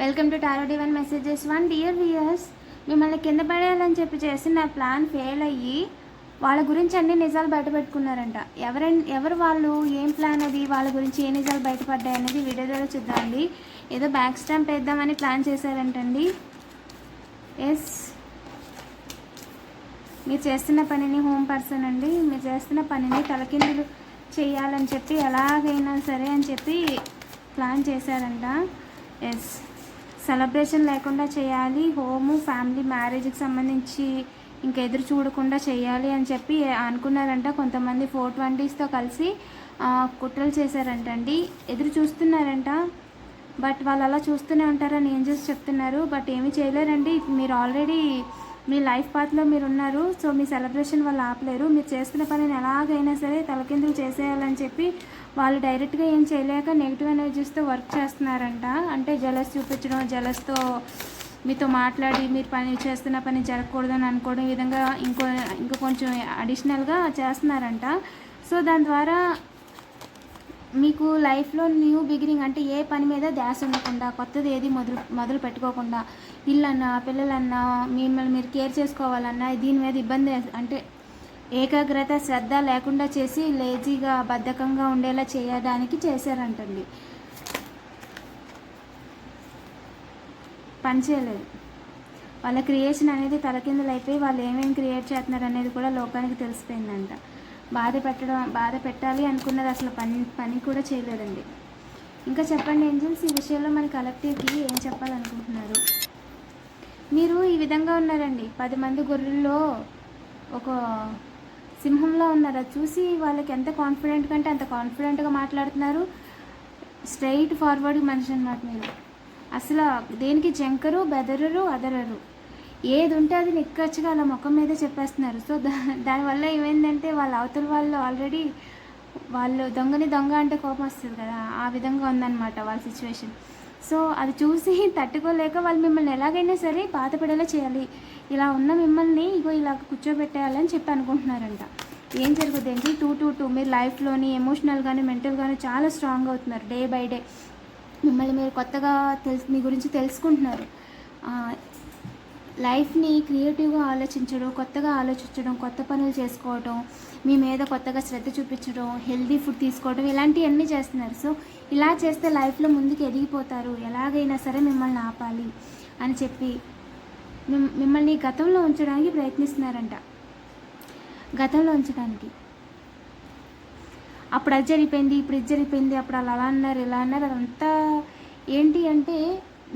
Welcome to tarot divine messages one. Dear viewers మిమ్మల్ని కింద పడేయాలని చెప్పి చేసిన ప్లాన్ ఫెయిల్ అయ్యి వాళ్ళ గురించి అన్ని నిజాలు బయటపెట్టుకున్నారంట ఎవరన్ ఎవరు వాళ్ళు ఏం ప్లాన్ అది వాళ్ళ గురించి ఏ నిజాలు బయటపడ్డాయి అనేది వీడియో ద్వారా చూద్దామండి ఏదో బ్యాక్ స్టాంప్ వేద్దామని ప్లాన్ చేశారంటండి. ఎస్ మీరు చేస్తున్న పనిని హోమ్ పర్సన్ అండి. మీరు చేస్తున్న పనిని తలకిందులు చేయాలని చెప్పి ఎలాగైనా సరే అని చెప్పి ప్లాన్ చేశారంట. ఎస్ సెలబ్రేషన్ లేకుండా చేయాలి హోము ఫ్యామిలీ మ్యారేజ్కి సంబంధించి ఇంకా ఎదురు చూడకుండా చేయాలి అని చెప్పి అనుకున్నారంట. కొంతమంది ఫోర్ ట్వంటీస్తో కలిసి కుట్రలు చేశారంటండి. ఎదురు చూస్తున్నారంట. బట్ వాళ్ళు అలా చూస్తూనే ఉంటారని ఏం చేసి చెప్తున్నారు. బట్ ఏమీ చేయలేరండి. మీరు ఆల్రెడీ మీ లైఫ్ పాత్లో మీరు ఉన్నారు సో మీ సెలబ్రేషన్ వాళ్ళు ఆపలేరు. మీరు చేస్తున్న పనిని ఎలాగైనా సరే తలకిందులు చేసేయాలని చెప్పి వాళ్ళు డైరెక్ట్గా ఏం చేయలేక నెగిటివ్ ఎనర్జీస్తో వర్క్ చేస్తున్నారంట. అంటే జలస్ చూపించడం జలస్తో మీతో మాట్లాడి మీరు పని చేస్తున్న పని జరగకూడదని అనుకోవడం ఈ విధంగా ఇంకో ఇంకో కొంచెం అడిషనల్గా చేస్తున్నారంట. సో దాని ద్వారా మీకు లైఫ్లో న్యూ బిగినింగ్ అంటే ఏ పని మీద ధ్యాస ఉండకుండా కొత్తది ఏది మొదలు మొదలు పెట్టుకోకుండా ఇల్లన్నా పిల్లలన్నా మిమ్మల్ని మీరు కేర్ చేసుకోవాలన్నా దీని మీద ఇబ్బంది అంటే ఏకాగ్రత శ్రద్ధ లేకుండా చేసి లేజీగా బద్ధకంగా ఉండేలా చేయడానికి చేశారంటండి. పని చేయలేదు. వాళ్ళ క్రియేషన్ అనేది తలకిందులు అయిపోయి వాళ్ళు ఏమేమి క్రియేట్ చేస్తున్నారు అనేది కూడా లోకానికి తెలిసిపోయిందంట. బాధ పెట్టడం బాధ పెట్టాలి అనుకున్నది అసలు పని పని కూడా చేయలేదండి. ఇంకా చెప్పండి ఏంజల్స్ ఈ విషయంలో మన కలెక్టివ్కి ఏం చెప్పాలనుకుంటున్నారు? మీరు ఈ విధంగా ఉన్నారండి. పది మంది గొర్రెల్లో ఒక సింహంలో ఉన్నారు? అది చూసి వాళ్ళకి ఎంత కాన్ఫిడెంట్ కంటే అంత కాన్ఫిడెంట్గా మాట్లాడుతున్నారు. స్ట్రైట్ ఫార్వర్డ్ మనిషి అన్నమాట మీరు. అసలు దేనికి జంకరు బెదరరు అదరరు? ఏది ఉంటే అది నిక్కచ్చిగా అలా ముఖం మీద చెప్పేస్తున్నారు. సో దా దానివల్ల ఏమైందంటే వాళ్ళ అవతల వాళ్ళు ఆల్రెడీ వాళ్ళు దొంగని దొంగ అంటే కోపం వస్తుంది కదా ఆ విధంగా ఉందన్నమాట వాళ్ళ సిచ్యువేషన్. సో అది చూసి తట్టుకోలేక వాళ్ళు మిమ్మల్ని ఎలాగైనా సరే బాధపడేలా చేయాలి. ఇలా ఉన్న మిమ్మల్ని ఇగో ఇలా కూర్చోబెట్టేయాలని చెప్పి అనుకుంటున్నారంట. ఏం జరుగుతుంది ఏంటి? Two two two. మీరు లైఫ్లోని ఎమోషనల్ కానీ మెంటల్ కానీ చాలా స్ట్రాంగ్ అవుతున్నారు డే బై డే. మిమ్మల్ని మీరు కొత్తగా తెలుసు మీ గురించి తెలుసుకుంటున్నారు. లైఫ్ని క్రియేటివ్గా ఆలోచించడం కొత్తగా ఆలోచించడం కొత్త పనులు చేసుకోవడం మీ మీద కొత్తగా శ్రద్ధ చూపించడం హెల్దీ ఫుడ్ తీసుకోవడం ఇలాంటివన్నీ చేస్తున్నారు. సో ఇలా చేస్తే లైఫ్లో ముందుకు ఎదిగిపోతారు. ఎలాగైనా సరే మిమ్మల్ని ఆపాలి అని చెప్పి మిమ్మల్ని గతంలో ఉంచడానికి ప్రయత్నిస్తున్నారంట. గతంలో ఉంచడానికి. అప్పుడు అది జరిగిపోయింది ఇప్పుడు ఇది జరిగిపోయింది అప్పుడు అలా అలా అన్నారు ఇలా అన్నారు అదంతా ఏంటి అంటే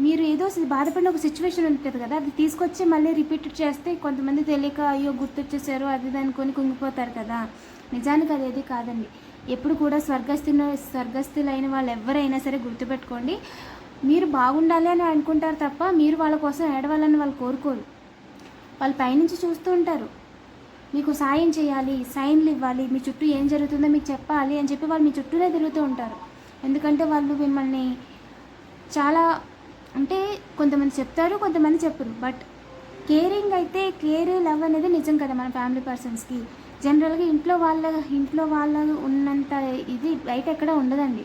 మీరు ఏదో బాధపడిన ఒక సిచ్యువేషన్ ఉంటుంది కదా అది తీసుకొచ్చి మళ్ళీ రిపీట్ చేస్తే కొంతమంది తెలియక అయ్యో గుర్తొచ్చేసారు అది ఇది అనుకొని కుంగిపోతారు కదా. నిజానికి అది ఏది కాదండి. ఎప్పుడు కూడా స్వర్గస్థులు స్వర్గస్థులైన వాళ్ళు ఎవరైనా సరే గుర్తుపెట్టుకోండి మీరు బాగుండాలి అని అనుకుంటారు తప్ప మీరు వాళ్ళ కోసం ఏడవాలని వాళ్ళు కోరుకోరు. వాళ్ళు పైనుంచి చూస్తూ ఉంటారు. మీకు సాయం చేయాలి సైన్లు ఇవ్వాలి మీ చుట్టూ ఏం జరుగుతుందో మీకు చెప్పాలి అని చెప్పి వాళ్ళు మీ చుట్టూనే తిరుగుతూ ఉంటారు. ఎందుకంటే వాళ్ళు మిమ్మల్ని చాలా అంటే కొంతమంది చెప్తారు కొంతమంది చెప్పరు. బట్ కేరింగ్ అయితే కేర్ లవ్ అనేది నిజం కదా మన ఫ్యామిలీ పర్సన్స్కి జనరల్గా ఇంట్లో వాళ్ళ ఇంట్లో వాళ్ళ ఉన్నంత ఇది బయట ఎక్కడ ఉండదండి.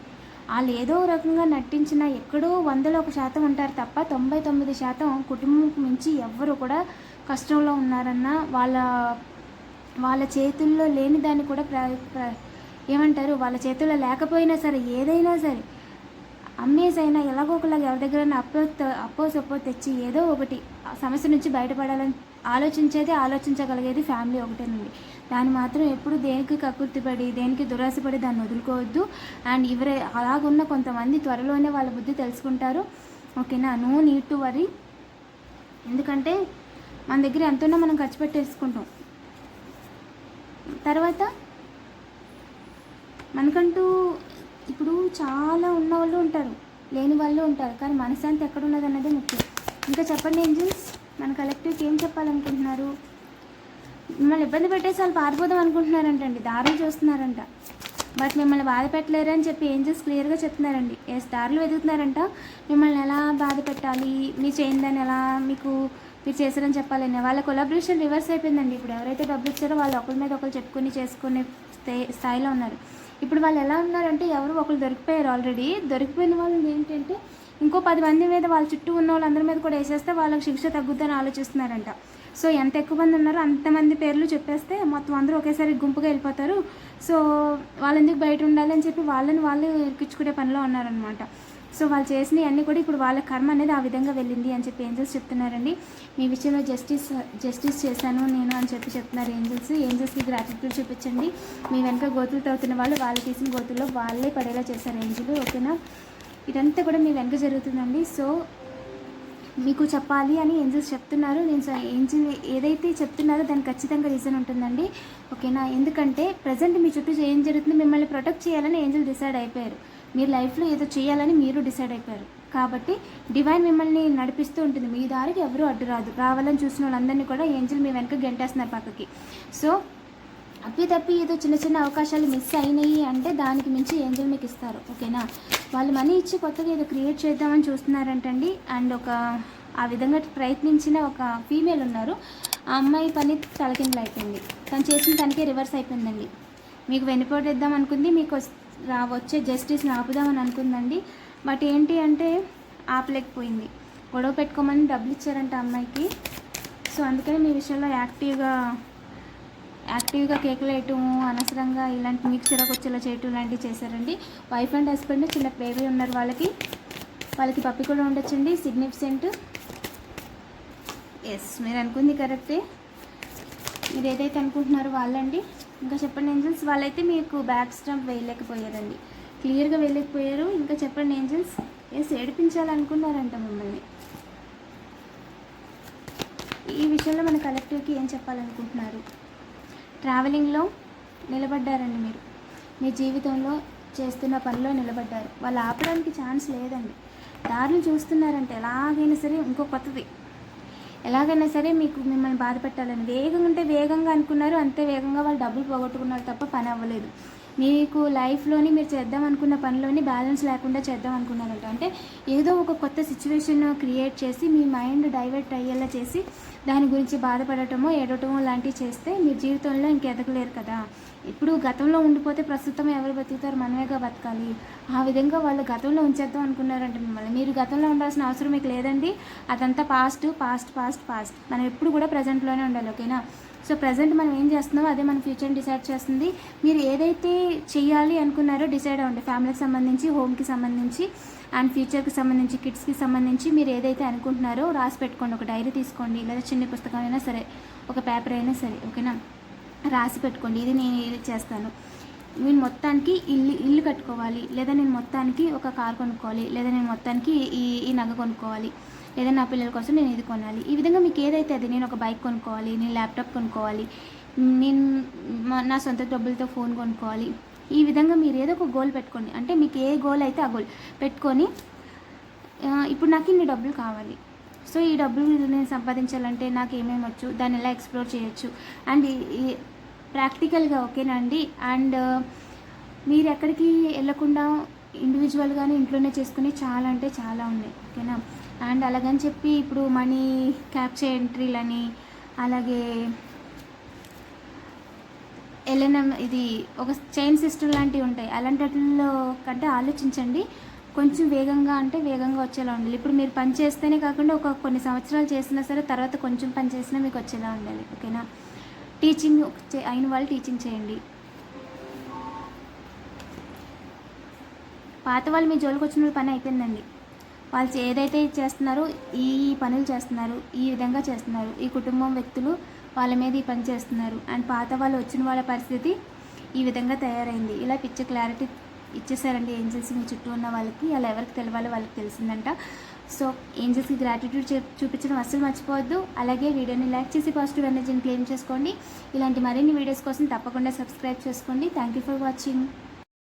వాళ్ళు ఏదో రకంగా నటించిన ఎక్కడో వందలో ఒక శాతం ఉంటారు తప్ప తొంభై తొమ్మిది శాతం కుటుంబం మించి ఎవ్వరు కూడా కష్టంలో ఉన్నారన్న వాళ్ళ వాళ్ళ చేతుల్లో లేని దాన్ని కూడా ప్ర ప్ర- ఏమంటారు? వాళ్ళ చేతుల్లో లేకపోయినా సరే ఏదైనా సరే అమ్మేస్ అయినా ఎలాగో ఒకలాగా ఎవరి దగ్గర అప్పో అప్పో సప్పో తెచ్చి ఏదో ఒకటి సమస్య నుంచి బయటపడాలని ఆలోచించేది ఆలోచించగలిగేది ఫ్యామిలీ ఒకటేనండి. దాన్ని మాత్రం ఎప్పుడు దేనికి కకృతిపడి దేనికి దురాశపడి దాన్ని వదులుకోవద్దు. అండ్ ఇవరే అలాగున్న కొంతమంది త్వరలోనే వాళ్ళ బుద్ధి తెలుసుకుంటారు. ఓకేనా? No need to worry. ఎందుకంటే మన దగ్గర ఎంత మనం ఖర్చు పెట్టేసుకుంటాం. తర్వాత మనకంటూ ఇప్పుడు చాలా ఉన్న వాళ్ళు ఉంటారు లేని వాళ్ళు ఉంటారు కానీ మనశాంతి ఎక్కడ ఉన్నది అన్నదే ముఖ్యం. ఇంకా చెప్పండి ఏంజిల్స్ మన కలెక్టివ్కి ఏం చెప్పాలనుకుంటున్నారు? మిమ్మల్ని ఇబ్బంది పెట్టేసి వాళ్ళు పారిపోదాం అనుకుంటున్నారంటండి దారులు చూస్తున్నారంట. బట్ మిమ్మల్ని బాధ పెట్టలేరు అని చెప్పి ఏంజల్స్ క్లియర్గా చెప్తున్నారండి. ఎస్ దారులు వెతుకుతున్నారంట మిమ్మల్ని ఎలా బాధ పెట్టాలి మీ చేయిందని ఎలా మీకు మీరు చేశారని చెప్పాలని వాళ్ళ కొలాబరేషన్ రివర్స్ అయిపోయిందండి. ఇప్పుడు ఎవరైతే డబ్బులు ఇచ్చారో వాళ్ళు ఒకరి మీద ఒకరు చెప్పుకొని చేసుకునే స్థాయి- స్థాయిలో ఉన్నారు. ఇప్పుడు వాళ్ళు ఎలా ఉన్నారంటే ఎవరు ఒకరు దొరికిపోయారు ఆల్రెడీ దొరికిపోయిన వాళ్ళు ఏంటంటే ఇంకో పది మంది మీద వాళ్ళ చుట్టూ ఉన్న వాళ్ళందరి మీద కూడా వేసేస్తే వాళ్ళకి శిక్ష తగ్గుద్దని ఆలోచిస్తున్నారంట. సో ఎంత ఎక్కువ మంది ఉన్నారో అంతమంది పేర్లు చెప్పేస్తే మొత్తం అందరూ ఒకేసారి గుంపుగా వెళ్ళిపోతారు. సో వాళ్ళందుకు బయట ఉండాలి అని చెప్పి వాళ్ళని వాళ్ళు ఇరికించుకునే పనిలో ఉన్నారనమాట సో వాళ్ళు చేసినవి అన్నీ కూడా ఇప్పుడు వాళ్ళ కర్మ అనేది ఆ విధంగా వెళ్ళింది అని చెప్పి ఏంజల్స్ చెప్తున్నారండి. మీ విషయంలో జస్టిస్ జస్టిస్ చేశాను నేను అని చెప్పి చెప్తున్నారు ఏంజల్స్. ఏంజల్స్కి గ్రాటిట్యూడ్ చూపించండి. మీ వెనక గోతులు తవ్వుతున్న వాళ్ళు వాళ్ళు తీసిన గోతుల్లో వాళ్ళే పడేలా చేశారు ఏంజలు. ఓకేనా? ఇదంతా కూడా మీ వెనక జరుగుతుందండి. సో మీకు చెప్పాలి అని ఏంజల్స్ చెప్తున్నారు. నేను స- ఏంజిల్ ఏదైతే చెప్తున్నారో దానికి ఖచ్చితంగా రీజన్ ఉంటుందండి. ఓకేనా? ఎందుకంటే ప్రజెంట్ మీ చుట్టూ ఏం జరుగుతుందో మిమ్మల్ని ప్రొటెక్ట్ చేయాలని ఏంజల్ డిసైడ్ అయిపోయారు. మీరు లైఫ్లో ఏదో చేయాలని మీరు డిసైడ్ అయిపోయారు. కాబట్టి డివైన్ మిమ్మల్ని నడిపిస్తూ ఉంటుంది. మీ దారికి ఎవరు అడ్డు రాదు. రావాలని చూసిన వాళ్ళందరినీ కూడా ఏంజిల్ మీ వెనక గెంటేస్తున్నారు పక్కకి. సో అప్పి తప్పి ఏదో చిన్న చిన్న అవకాశాలు మిస్ అయినాయి అంటే దానికి మించి ఏంజల్ మీకు ఇస్తారు. ఓకేనా? వాళ్ళు మనీ ఇచ్చి కొత్తగా ఏదో క్రియేట్ చేద్దామని చూస్తున్నారంటండి. అండ్ ఒక ఆ విధంగా ప్రయత్నించిన ఒక ఫీమేల్ ఉన్నారు. ఆ అమ్మాయి పని తలకిందులు అయిపోయింది తను చేసిన తనకే రివర్స్ అయిపోయిందండి. మీకు వెనుపోటేద్దాం అనుకుంది. మీకు రా వచ్చే జస్టిస్ని ఆపుదామని అనుకుందండి. బట్ ఏంటి అంటే ఆపలేకపోయింది. గొడవ పెట్టుకోమని డబ్బులు ఇచ్చారంట అమ్మాయికి. సో అందుకని మీ విషయంలో యాక్టివ్గా యాక్టివ్గా కేకులు వేయటము అనవసరంగా ఇలాంటి మీకు చిరాకు వచ్చేలా చేయటం లాంటివి చేశారండి. వైఫ్ అండ్ హస్బెండ్ చిన్న బేబీ ఉన్నారు వాళ్ళకి. వాళ్ళకి పప్పి కూడా ఉండొచ్చండి. సిగ్నిఫికెంట్ ఎస్ మీరు అనుకుంది కరెక్టే. మీరు ఏదైతే అనుకుంటున్నారో వాళ్ళండి. ఇంకా చెప్పండి ఏంజల్స్ వాళ్ళైతే మీకు బ్యాక్ స్టంప్ వేయలేకపోయారండి. క్లియర్గా వేయలేకపోయారు. ఇంకా చెప్పండి ఏంజల్స్ ఎస్ ఏడిపించాలనుకున్నారంట మమ్మల్ని? ఈ విషయంలో మన కలెక్టివ్కి ఏం చెప్పాలనుకుంటున్నారు? ట్రావెలింగ్లో నిలబడ్డారండి మీరు. మీ జీవితంలో చేస్తున్న పనిలో నిలబడ్డారు. వాళ్ళు ఆపడానికి ఛాన్స్ లేదండి. దారులు చూస్తున్నారంటే. ఎలాగైనా సరే ఇంకో కొత్తది. ఎలాగైనా సరే మీకు మిమ్మల్ని బాధ పెట్టాలని వేగంగా ఉంటే వేగంగా అనుకున్నారు అంతే వేగంగా వాళ్ళు డబ్బులు పోగొట్టుకున్నారు తప్ప పని అవ్వలేదు. మీకు లైఫ్లోని మీరు చేద్దాం అనుకున్న పనిలోని బ్యాలెన్స్ లేకుండా చేద్దాం అనుకున్నారంట. అంటే ఏదో ఒక కొత్త సిచ్యువేషన్ క్రియేట్ చేసి మీ మైండ్ డైవర్ట్ అయ్యేలా చేసి దాని గురించి బాధపడటమో ఏడటమో లాంటివి చేస్తే మీ జీవితంలో ఇంకెదకలేరు కదా. ఇప్పుడు గతంలో ఉండిపోతే ప్రస్తుతం ఎవరు బతుకుతారు? మనమేగా బతకాలి. ఆ విధంగా వాళ్ళు గతంలో ఉంచేద్దాం అనుకున్నారంట మిమ్మల్ని మీరు గతంలో ఉండాల్సిన అవసరం మీకు లేదండి. అదంతా పాస్ట్ పాస్ట్ పాస్ట్ పాస్ట్ మనం ఎప్పుడు కూడా ప్రజెంట్లోనే ఉండాలి ఓకేనా సో ప్రజెంట్ మనం ఏం చేస్తున్నామో అదే మన ఫ్యూచర్ని డిసైడ్ చేస్తుంది. మీరు ఏదైతే చేయాలి అనుకున్నారో డిసైడ్ అవ్వండి. ఫ్యామిలీకి సంబంధించి హోమ్కి సంబంధించి అండ్ ఫ్యూచర్కి సంబంధించి కిడ్స్కి సంబంధించి మీరు ఏదైతే అనుకుంటున్నారో రాసి పెట్టుకోండి. ఒక డైరీ తీసుకోండి. లేదా చిన్న పుస్తకం అయినా సరే ఒక పేపర్ అయినా సరే ఓకేనా రాసి పెట్టుకోండి. ఇది నేను ఇది చేస్తాను. నేను మొత్తానికి ఇల్లు ఇల్లు కట్టుకోవాలి. లేదా నేను మొత్తానికి ఒక కార్ కొనుక్కోవాలి. లేదా నేను మొత్తానికి ఈ ఈ నగ కొనుక్కోవాలి. లేదా నా పిల్లల కోసం నేను ఇది కొనాలి. ఈ విధంగా మీకు ఏదైతే అది నేను ఒక బైక్ కొనుక్కోవాలి నేను ల్యాప్టాప్ కొనుక్కోవాలి నేను మా- నా సొంత డబ్బులతో ఫోన్ కొనుక్కోవాలి ఈ విధంగా మీరు ఏదో ఒక గోల్ పెట్టుకోండి. అంటే మీకు ఏ గోల్ అయితే ఆ గోల్ పెట్టుకొని ఇప్పుడు నాకు ఇన్ని డబ్బులు కావాలి. సో ఈ డబ్బులు నేను సంపాదించాలంటే నాకు ఏమేమి వచ్చు? దాన్ని ఎలా ఎక్స్ప్లోర్ చేయొచ్చు? అండ్ ఈ ప్రాక్టికల్గా ఓకేనా అండి అండ్ మీరు ఎక్కడికి వెళ్ళకుండా ఇండివిజువల్గానే ఇంట్లోనే చేసుకుని చాలా అంటే చాలా ఉన్నాయి ఓకేనా? అండ్ అలాగని చెప్పి ఇప్పుడు మనీ క్యాప్చర్ ఎంట్రీలని అలాగే ఎల్ఎన్ఎం ఇది ఒక చైన్ సిస్టమ్ లాంటివి ఉంటాయి. అలాంటి వాటిల్లో కంటే ఆలోచించండి. కొంచెం వేగంగా అంటే వేగంగా వచ్చేలా ఉండాలి. ఇప్పుడు మీరు పని చేస్తేనే కాకుండా ఒక కొన్ని సంవత్సరాలు చేసినా సరే తర్వాత కొంచెం పని చేసినా మీకు వచ్చేలా ఉండాలి ఓకేనా? టీచింగ్ అయిన వాళ్ళు టీచింగ్ చేయండి. పాత వాళ్ళు మీ జోలికి వచ్చిన వాళ్ళ పని అయిపోయిందండి. వాళ్ళు ఏదైతే చేస్తున్నారో ఈ పనులు చేస్తున్నారు ఈ విధంగా చేస్తున్నారు ఈ కుటుంబం వ్యక్తులు వాళ్ళ మీద ఈ పని చేస్తున్నారు అండ్ పాత వాళ్ళు వచ్చిన వాళ్ళ పరిస్థితి ఈ విధంగా తయారైంది. ఇలా పిక్చర్ క్లారిటీ ఇచ్చేసారండి ఏంజల్స్ మీ చుట్టూ ఉన్న వాళ్ళకి అలా ఎవరికి తెలవాలో వాళ్ళకి తెలిసిందంట. సో ఏంజల్స్కి గ్రాటిట్యూడ్ చూపించడం అస్సలు మర్చిపోవద్దు. అలాగే వీడియోని లైక్ చేసి పాజిటివ్ ఎనర్జీని క్లెయిమ్ చేసుకోండి. ఇలాంటి మరిన్ని వీడియోస్ కోసం తప్పకుండా సబ్స్క్రైబ్ చేసుకోండి. Thank you for watching